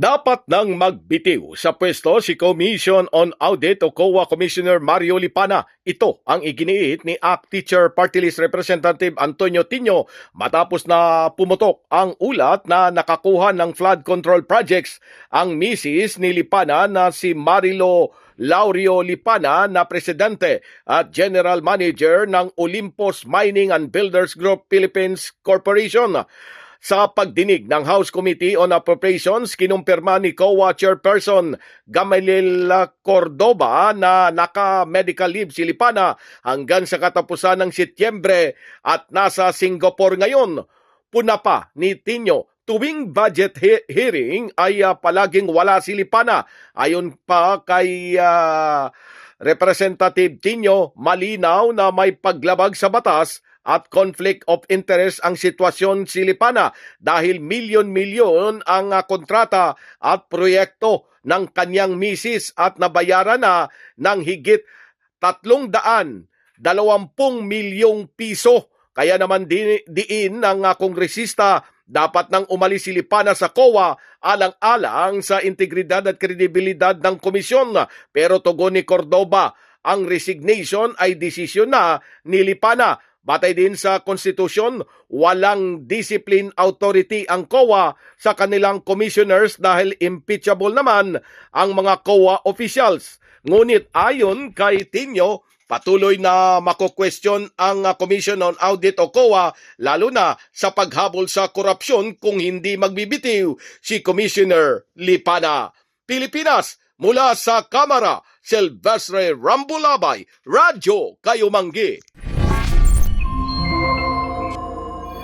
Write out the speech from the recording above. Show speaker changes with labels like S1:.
S1: Dapat nang magbitiw sa pwesto si Commission on Audit o COA Commissioner Mario Lipana. Ito ang iginiit ni ACT Teacher Party List Representative Antonio Tino matapos na pumutok ang ulat na nakakuha ng flood control projects ang misis ni Lipana na si Marilo Laurio Lipana na presidente at general manager ng Olympus Mining and Builders Group Philippines Corporation. Sa pagdinig ng House Committee on Appropriations, kinumpirma ni COA Chairperson Gamaliel Cordoba na naka-medical leave si Lipana hanggang sa katapusan ng Setyembre at nasa Singapore ngayon. Puna pa ni Tino, tuwing budget he- hearing ay ah, palaging wala si Lipana. Ayon pa kay ah, Representative Tino, malinaw na may paglabag sa batas at conflict of interest ang sitwasyon si Lipana dahil milyon-milyon ang ah, kontrata at proyekto ng kanyang misis at nabayaran na ng higit tatlong daan dalawampung milyong piso. Kaya naman di, diin ng ah, kongresista dapat nang umalis si Lipana sa COA alang-alang sa integridad at kredibilidad ng komisyon. Pero tugon ni Cordoba, ang resignation ay desisyon na ni Lipana. Batay din sa konstitusyon, walang discipline authority ang COA sa kanilang commissioners dahil impeachable naman ang mga COA officials. Ngunit ayon kay Tinyo, patuloy na mako-question ang Commission on Audit o COA lalo na sa paghabol sa korupsyon kung hindi magbibitiw si Commissioner Lipana. Pilipinas, mula sa Kamara, Silvestre Rambulabay, Radyo Kayumanggi.